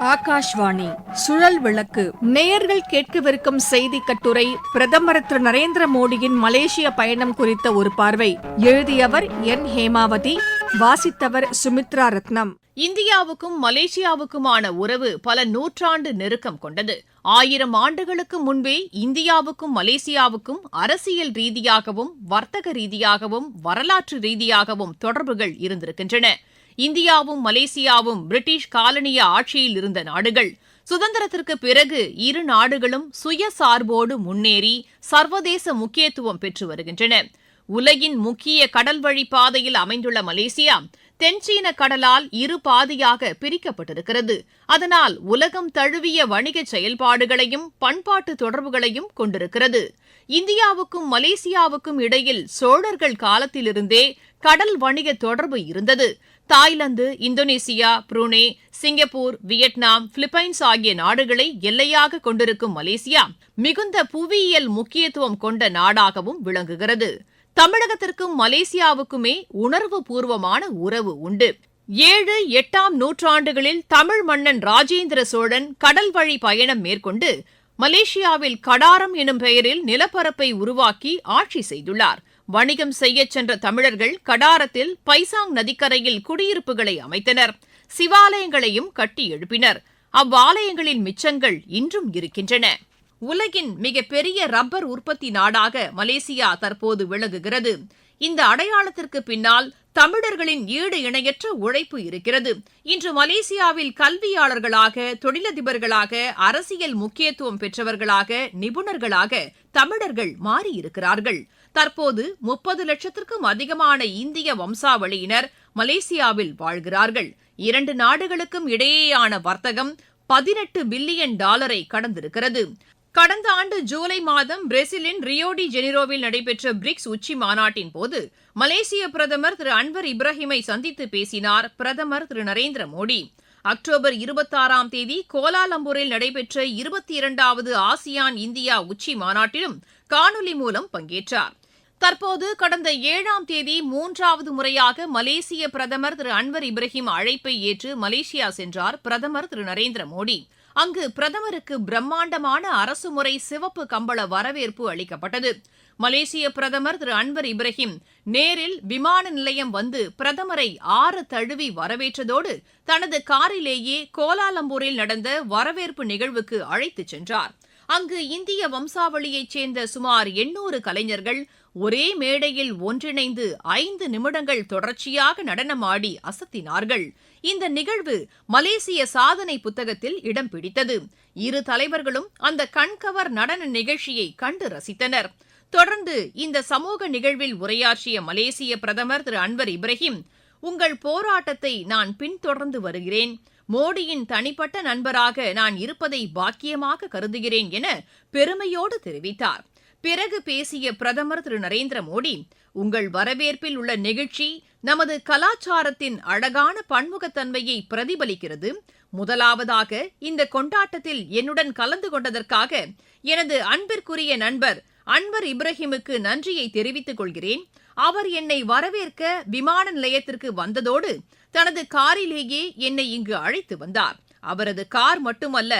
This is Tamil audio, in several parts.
ஆகாஷ்வாணி. சுழல் விளக்கு. நேயர்கள் கேட்கவிருக்கும் செய்தி கட்டுரை பிரதமர் திரு நரேந்திர மோடியின் மலேசிய பயணம் குறித்த ஒரு பார்வை. எழுதியவர் என் ஹேமாவதி வாசித்தவர் சுமித்ரா ரத்னம். இந்தியாவுக்கும் மலேசியாவுக்குமான உறவு பல நூற்றாண்டு நெருக்கம் கொண்டது. ஆயிரம் ஆண்டுகளுக்கு முன்பே இந்தியாவுக்கும் மலேசியாவுக்கும் அரசியல் ரீதியாகவும் வர்த்தக ரீதியாகவும் வரலாற்று ரீதியாகவும் தொடர்புகள் இருந்திருக்கின்றன. இந்தியாவும் மலேசியாவும் பிரிட்டிஷ் காலனிய ஆட்சியில் இருந்த நாடுகள். சுதந்திரத்திற்கு பிறகு இரு நாடுகளும் சுயசார்போடு முன்னேறி சர்வதேச முக்கியத்துவம் பெற்று வருகின்றன. உலகின் முக்கிய கடல்வழி பாதையில் அமைந்துள்ள மலேசியா தென்சீன கடலால் இரு பாதியாக பிரிக்கப்பட்டிருக்கிறது. அதனால் உலகம் தழுவிய வணிக செயல்பாடுகளையும் பண்பாட்டு தொடர்புகளையும் கொண்டிருக்கிறது. இந்தியாவுக்கும் மலேசியாவுக்கும் இடையில் சோழர்கள் காலத்திலிருந்தே கடல் வணிக தொடர்பு இருந்தது. Thailand Indonesia Brunei Singapore Vietnam Philippines ஆகிய நாடுகளை எல்லையாக கொண்டிருக்கும் மலேசியா மிகுந்த புவியியல் முக்கியத்துவம் கொண்ட நாடாகவும் விளங்குகிறது. தமிழகத்திற்கும் மலேசியாவுக்குமே உணர்வு பூர்வமான உறவு உண்டு. ஏழு எட்டாம் நூற்றாண்டுகளில் தமிழ் மன்னன் ராஜேந்திர சோழன் கடல் வழி பயணம் மேற்கொண்டு மலேசியாவில் கடாரம் எனும் பெயரில் நிலப்பரப்பை உருவாக்கி ஆட்சி செய்துள்ளார். வணிகம் செய்யச் சென்ற தமிழர்கள் கடாரத்தில் பைசாங் நதிக்கரையில் குடியிருப்புகளை அமைத்தனர். சிவாலயங்களையும் கட்டி எழுப்பினர். அவ்வாலயங்களின் மிச்சங்கள் இன்றும் இருக்கின்றன. உலகின் மிகப்பெரிய ரப்பர் உற்பத்தி நாடாக மலேசியா தற்போது விளங்குகிறது. இந்த அடையாளத்திற்கு பின்னால் தமிழர்களின் ஈடு இணையற்ற உழைப்பு இருக்கிறது. இன்று மலேசியாவில் கல்வியாளர்களாக தொழிலதிபர்களாக அரசியல் முக்கியத்துவம் பெற்றவர்களாக நிபுணர்களாக தமிழர்கள் மாறியிருக்கிறார்கள். தற்போது முப்பது லட்சத்திற்கும் அதிகமான இந்திய வம்சாவளியினர் மலேசியாவில் வாழ்கிறார்கள். இரண்டு நாடுகளுக்கும் இடையேயான வர்த்தகம் பதினெட்டு பில்லியன் டாலரை கடந்திருக்கிறது. கடந்த ஆண்டு ஜூலை மாதம் பிரேசிலின் ரியோடி ஜெனிரோவில் நடைபெற்ற பிரிக்ஸ் உச்சி மாநாட்டின் போது மலேசிய பிரதமர் திரு அன்வர் இப்ராஹிமை சந்தித்து பேசினார் பிரதமர் திரு நரேந்திர மோடி. அக்டோபர் இருபத்தாறாம் தேதி கோலாலம்பூரில் நடைபெற்ற இருபத்தி இரண்டாவது ஆசியான் இந்தியா உச்சி மாநாட்டிலும் காணொலி மூலம் பங்கேற்றார். தற்போது கடந்த ஏழாம் தேதி மூன்றாவது முறையாக மலேசிய பிரதமர் திரு அன்வர் இப்ராஹிம் அழைப்பை ஏற்று மலேசியா சென்றார் பிரதமர் திரு நரேந்திர மோடி. அங்கு பிரதமருக்கு பிரம்மாண்டமான அரசுமுறை சிவப்பு கம்பள வரவேற்பு அளிக்கப்பட்டது. மலேசிய பிரதமர் திரு அன்வர் இப்ராஹிம் நேரில் விமான நிலையம் வந்து பிரதமரை ஆறு தழுவி வரவேற்றதோடு தனது காரிலேயே கோலாலம்பூரில் நடந்த வரவேற்பு நிகழ்வுக்கு அழைத்துச் சென்றார். அங்கு இந்திய வம்சாவளியைச் சேர்ந்த சுமார் எண்ணூறு கலைஞர்கள் ஒரே மேடையில் ஒன்றிணைந்து ஐந்து நிமிடங்கள் தொடர்ச்சியாக நடனமாடி அசத்தினார்கள். இந்த நிகழ்வு மலேசிய சாதனை புத்தகத்தில் இடம் பிடித்தது. இரு தலைவர்களும் அந்த கண்கவர் நடன நிகழ்ச்சியை கண்டு ரசித்தனர். தொடர்ந்து இந்த சமூக நிகழ்வில் உரையாற்றிய மலேசிய பிரதமர் திரு அன்வர் இப்ராஹிம் உங்கள் போராட்டத்தை நான் பின்தொடர்ந்து வருகிறேன். மோடியின் தனிப்பட்ட நண்பராக நான் இருப்பதை பாக்கியமாக கருதுகிறேன் என பெருமையோடு தெரிவித்தார். பிறகு பேசிய பிரதமர் திரு நரேந்திர மோடி உங்கள் வரவேற்பில் உள்ள நிகழ்ச்சி நமது கலாச்சாரத்தின் அழகான பன்முகத்தன்மையை பிரதிபலிக்கிறது. முதலாவதாக இந்த கொண்டாட்டத்தில் என்னுடன் கலந்து கொண்டதற்காக எனது அன்பிற்குரிய நண்பர் அன்வர் இப்ராஹிமுக்கு நன்றியை தெரிவித்துக் கொள்கிறேன். அவர் என்னை வரவேற்க விமான நிலையத்திற்கு வந்ததோடு தனது காரிலேயே என்னை இங்கு அழைத்து வந்தார். அவரது கார் மட்டுமல்ல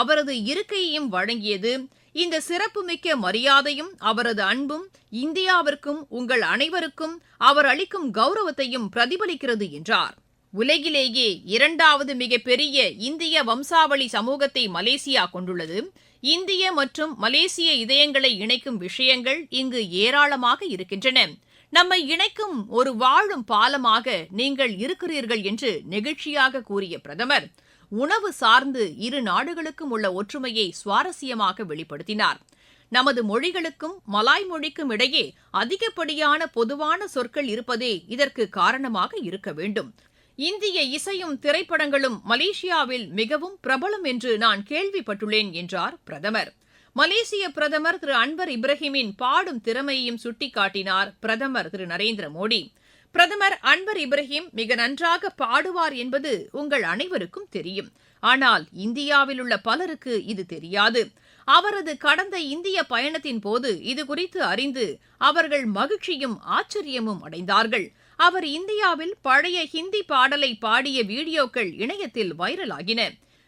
அவரது இருக்கையையும் வழங்கியது இந்த சிறப்புமிக்க மரியாதையும் அவரது அன்பும் இந்தியாவிற்கும் உங்கள் அனைவருக்கும் அவர் அளிக்கும் கௌரவத்தையும் பிரதிபலிக்கிறது என்றார். உலகிலேயே இரண்டாவது மிகப்பெரிய இந்திய வம்சாவளி சமூகத்தை மலேசியா கொண்டுள்ளது. இந்திய மற்றும் மலேசிய இதயங்களை இணைக்கும் விஷயங்கள் இங்கு ஏராளமாக இருக்கின்றன. நம்மை இணைக்கும் ஒரு வாழும் பாலமாக நீங்கள் இருக்கிறீர்கள் என்று நெகிழ்ச்சியாக கூறிய பிரதமர் உணவு சார்ந்து இரு நாடுகளுக்கும் உள்ள ஒற்றுமையை சுவாரஸ்யமாக வெளிப்படுத்தினார். நமது மொழிகளுக்கும் மலாய் மொழிக்கும் இடையே அதிகப்படியான பொதுவான சொற்கள் இருப்பதே இதற்கு காரணமாக இருக்க வேண்டும். இந்திய இசையும் திரைப்படங்களும் மலேசியாவில் மிகவும் பிரபலம் என்று நான் கேள்விப்பட்டுள்ளேன் என்றார் பிரதமர். மலேசிய பிரதமர் திரு அன்வர் இப்ராஹிமின் பாடும் திறமையையும் சுட்டிக்காட்டினார் பிரதமர் திரு நரேந்திர மோடி. பிரதமர் அன்வர் இப்ராஹிம் மிக நன்றாக பாடுவார் என்பது உங்கள் அனைவருக்கும் தெரியும். ஆனால் இந்தியாவில் உள்ள பலருக்கு இது தெரியாது. அவரது கடந்த இந்திய பயணத்தின் போது இது குறித்து அறிந்து அவர்கள் மகிழ்ச்சியும் ஆச்சரியமும் அடைந்தார்கள். அவர் இந்தியாவில் பழைய ஹிந்தி பாடலை பாடிய வீடியோக்கள் இணையத்தில் வைரலாகின.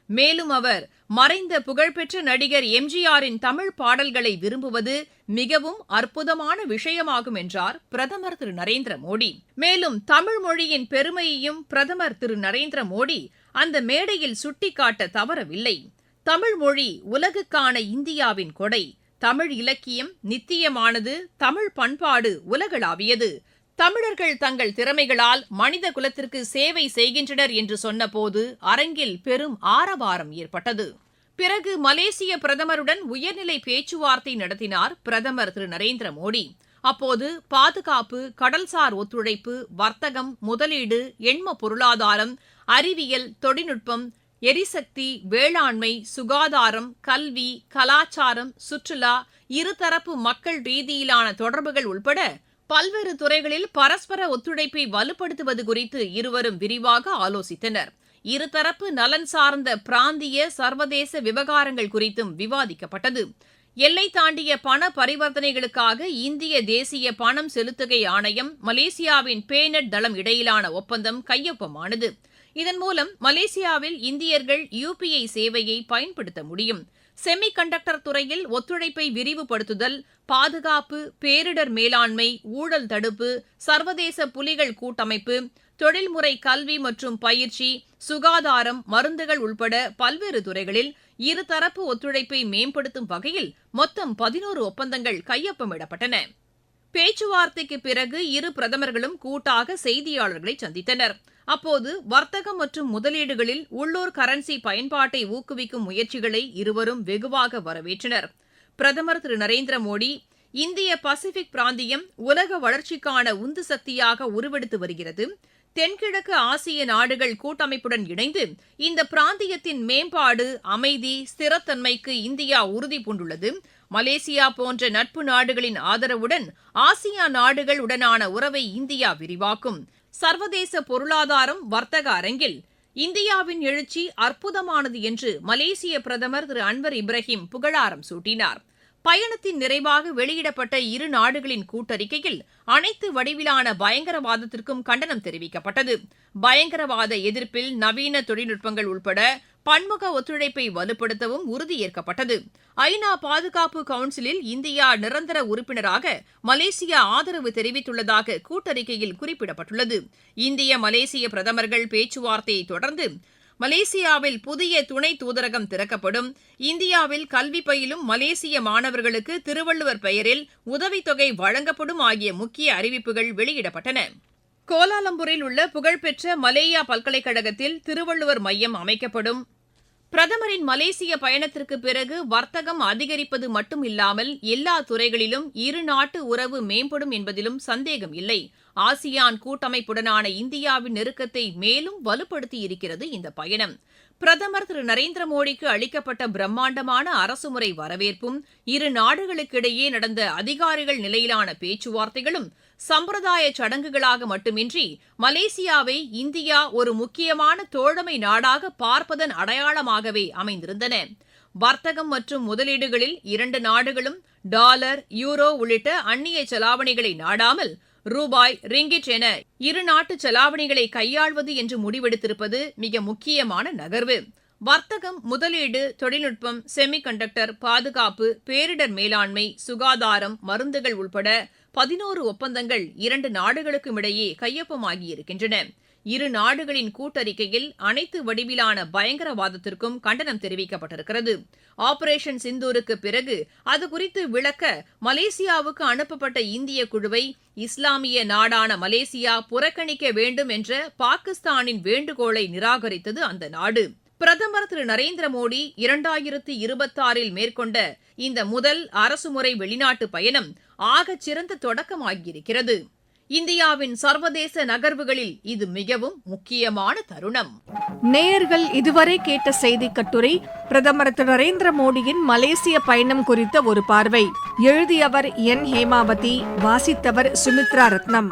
மேலும் அவர் மறைந்த புகழ்பெற்ற நடிகர் எம்ஜிஆரின் தமிழ் பாடல்களை விரும்புவது மிகவும் அற்புதமான விஷயமாகும் என்றார் பிரதமர் திரு. நரேந்திர மோடி. மேலும் தமிழ் மொழியின் பெருமையையும் பிரதமர் திரு. நரேந்திர மோடி அந்த மேடையில் சுட்டிக்காட்ட தவறவில்லை. தமிழ் மொழி உலகுக்கான இந்தியாவின் கொடை. தமிழ் இலக்கியம் நித்தியமானது தமிழ் பண்பாடு உலகளாவியது. தமிழர்கள் தங்கள் திறமைகளால் மனித குலத்திற்கு சேவை செய்கின்றனர் என்று சொன்னபோது அரங்கில் பெரும் ஆரவாரம் ஏற்பட்டது. பிறகு மலேசிய பிரதமருடன் உயர்நிலை பேச்சுவார்த்தை நடத்தினார் பிரதமர் திரு நரேந்திர மோடி. அப்போது பாதுகாப்பு கடல்சார் ஒத்துழைப்பு வர்த்தகம் முதலீடு எண்ம பொருளாதாரம் அறிவியல் தொழில்நுட்பம் எரிசக்தி வேளாண்மை சுகாதாரம் கல்வி கலாச்சாரம் சுற்றுலா இருதரப்பு மக்கள் ரீதியிலான தொடர்புகள் உள்பட பல்வேறு துறைகளில் பரஸ்பர ஒத்துழைப்பை வலுப்படுத்துவது குறித்து இருவரும் விரிவாக ஆலோசித்தனர். இருதரப்பு நலன் சார்ந்த பிராந்திய சர்வதேச விவகாரங்கள் குறித்தும் விவாதிக்கப்பட்டது. எல்லை தாண்டிய பண பரிவர்த்தனைகளுக்காக இந்திய தேசிய பணம் செலுத்துகை ஆணையம் மலேசியாவின் பேனட் தளம் இடையிலான ஒப்பந்தம் கையொப்பமானது. இதன் மூலம் மலேசியாவில் இந்தியர்கள் யுபிஐ சேவையை பயன்படுத்த முடியும். செமி கண்டக்டர் துறையில் ஒத்துழைப்பை விரிவுபடுத்துதல் பாதுகாப்பு பேரிடர் மேலாண்மை ஊழல் தடுப்பு சர்வதேச புலிகள் கூட்டமைப்பு தொழில்முறை கல்வி மற்றும் பயிற்சி சுகாதாரம் மருந்துகள் உள்பட பல்வேறு துறைகளில் இருதரப்பு ஒத்துழைப்பை மேம்படுத்தும் வகையில் மொத்தம் பதினோரு ஒப்பந்தங்கள் கையொப்பமிடப்பட்டன. பேச்சுவார்த்தைக்கு பிறகு இரு பிரதமர்களும் கூட்டாக செய்தியாளர்களை சந்தித்தனர். அப்போது வர்த்தகம் மற்றும் முதலீடுகளில் உள்ளூர் கரன்சி பயன்பாட்டை ஊக்குவிக்கும் முயற்சிகளை இருவரும் வெகுவாக வரவேற்றனர். பிரதமர் திரு. நரேந்திர மோடி இந்திய பசிபிக் பிராந்தியம் உலக வளர்ச்சிக்கான உந்து சக்தியாக உருவெடுத்து வருகிறது. தென்கிழக்கு ஆசிய நாடுகள் கூட்டமைப்புடன் இணைந்து இந்த பிராந்தியத்தின் மேம்பாடு அமைதி ஸ்திரத்தன்மைக்கு இந்தியா உறுதி பூண்டுள்ளது. மலேசியா போன்ற நட்பு நாடுகளின் ஆதரவுடன் ஆசியா நாடுகள் உடனான உறவை இந்தியா விரிவாக்கும். சர்வதேச பொருளாதாரம் வர்த்தக அரங்கில். இந்தியாவின் எழுச்சி அற்புதமானது என்று மலேசிய பிரதமர் திரு அன்வர் இப்ராஹிம் புகழாரம் சூட்டினார். பயணத்தின் நிறைவாக வெளியிடப்பட்ட இரு நாடுகளின் கூட்டறிக்கையில் அனைத்து வடிவிலான பயங்கரவாதத்திற்கும் கண்டனம் தெரிவிக்கப்பட்டது. பயங்கரவாத எதிர்ப்பில் நவீன தொழில்நுட்பங்கள் உட்பட பன்முக ஒத்துழைப்பை வலுப்படுத்தவும் உறுதியேற்கப்பட்டது. ஐநா பாதுகாப்பு கவுன்சிலில் இந்தியா நிரந்தர உறுப்பினராக மலேசியா ஆதரவு தெரிவித்துள்ளதாக கூட்டறிக்கையில் குறிப்பிடப்பட்டுள்ளது. இந்திய மலேசிய பிரதமர்கள் பேச்சுவார்த்தையை தொடர்ந்து மலேசியாவில் புதிய துணை தூதரகம் திறக்கப்படும். இந்தியாவில் கல்வி பயிலும் மலேசிய மாணவர்களுக்கு திருவள்ளுவர் பெயரில் உதவித்தொகை வழங்கப்படும் ஆகிய முக்கிய அறிவிப்புகள் வெளியிடப்பட்டன. கோலாலம்பூரில் உள்ள புகழ்பெற்ற மலேயா பல்கலைக்கழகத்தில் திருவள்ளுவர் மையம் அமைக்கப்படும். பிரதமரின் மலேசிய பயணத்திற்கு பிறகு வர்த்தகம் அதிகரிப்பது மட்டும் இல்லாமல் எல்லா துறைகளிலும் இரு நாட்டு உறவு மேம்படும் என்பதிலும் சந்தேகம் இல்லை. ஆசியான் கூட்டமைப்புடனான இந்தியாவின் நெருக்கத்தை மேலும் வலுப்படுத்தியிருக்கிறது இந்த பயணம். பிரதமர் திரு நரேந்திர மோடிக்கு அளிக்கப்பட்ட பிரம்மாண்டமான அரசுமுறை வரவேற்பும் இரு நாடுகளுக்கிடையே நடந்த அதிகாரிகள் நிலையிலான பேச்சுவார்த்தைகளும் சம்பிரதாய சடங்குகளாக மட்டுமின்றி மலேசியாவை இந்தியா ஒரு முக்கியமான தோழமை நாடாக பார்ப்பதன் அடையாளமாகவே அமைந்திருந்தன. வர்த்தகம் மற்றும் முதலீடுகளில் இரண்டு நாடுகளும் டாலர் யூரோ உள்ளிட்ட அந்நிய செலாவணிகளை நாடாமல் ரூபாய் ரிங்கிட் என இரு நாட்டு செலாவணிகளை கையாள்வது என்று முடிவெடுத்திருப்பது மிக முக்கியமான நகர்வு. வர்த்தகம் முதலீடு தொழில்நுட்பம் செமி கண்டக்டர் பாதுகாப்பு பேரிடர் மேலாண்மை சுகாதாரம் மருந்துகள் உள்பட பதினோரு ஒப்பந்தங்கள் இரண்டு நாடுகளுக்கும் இடையே கையொப்பமாகியிருக்கின்றன இரு நாடுகளின் கூட்டறிக்கையில் அனைத்து வடிவிலான பயங்கரவாதத்திற்கும் கண்டனம் தெரிவிக்கப்பட்டிருக்கிறது. ஆபரேஷன் சிந்தூருக்கு பிறகு அது குறித்து விளக்க மலேசியாவுக்கு அனுப்பப்பட்ட இந்திய குழுவை இஸ்லாமிய நாடான மலேசியா புறக்கணிக்க வேண்டும் என்ற பாகிஸ்தானின் வேண்டுகோளை நிராகரித்தது அந்த நாடு. பிரதமர் திரு நரேந்திர மோடி இரண்டாயிரத்து இருபத்தாறில் மேற்கொண்ட இந்த முதல் அரசுமுறை வெளிநாட்டு பயணம் ஆகச் சிறந்த தொடக்கமாகியிருக்கிறது. இந்தியாவின் சர்வதேச நகர்வுகளில் இது மிகவும் முக்கியமான தருணம். நேயர்கள் இதுவரை கேட்ட செய்தி கட்டுரை பிரதமர் திரு நரேந்திர மோடியின் மலேசிய பயணம் குறித்த ஒரு பார்வை. எழுதியவர் என். ஹேமாவதி வாசித்தவர் சுமித்ரா ரத்னம்.